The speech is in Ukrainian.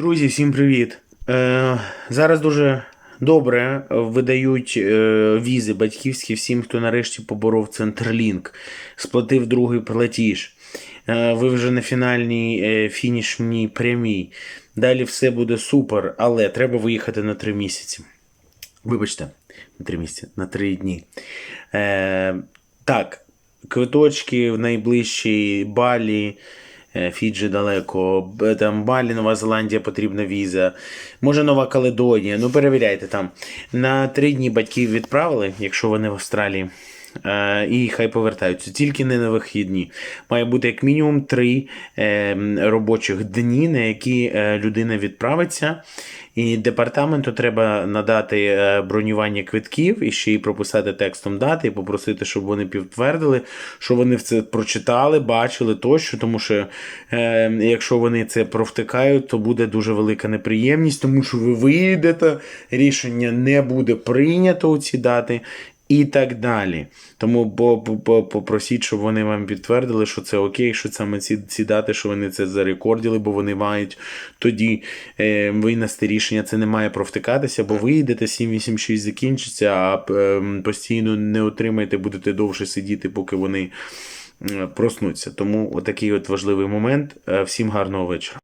Друзі, всім привіт! Е, зараз дуже добре видають е, візи батьківські всім, хто нарешті поборов Центрлінк, сплатив другий платіж. Е, ви вже на фінальній е, фінішній прямій. Далі все буде супер, але треба виїхати на три місяці. Вибачте, на три місяці, на три дні. Е, так, квиточки в найближчій Балі. Е, Фіджі далеко, там Балі, Нова Зеландія потрібна віза. Може Нова Каледонія. Ну перевіряйте там. На три дні батьків відправили, якщо вони в Австралії. Е, і хай повертаються. Тільки не на вихідні. Має бути як мінімум три е, робочих дні, на які е, людина відправиться. І департаменту треба надати е, бронювання квитків і ще й прописати текстом дати, і попросити, щоб вони підтвердили, що вони це прочитали, бачили тощо, тому що е, якщо вони це провтикають, то буде дуже велика неприємність, тому що ви вийдете, рішення не буде прийнято у ці дати. І так далі. Тому по- по- по- попросіть, щоб вони вам підтвердили, що це окей, що саме ці, ці дати, що вони це зарекордили, бо вони мають тоді е, винести рішення, це не має провтикатися, бо ви йдете 786 закінчиться, а е, постійно не отримаєте, будете довше сидіти, поки вони е, проснуться. Тому отакий от важливий момент. Е, Всім гарного вечора.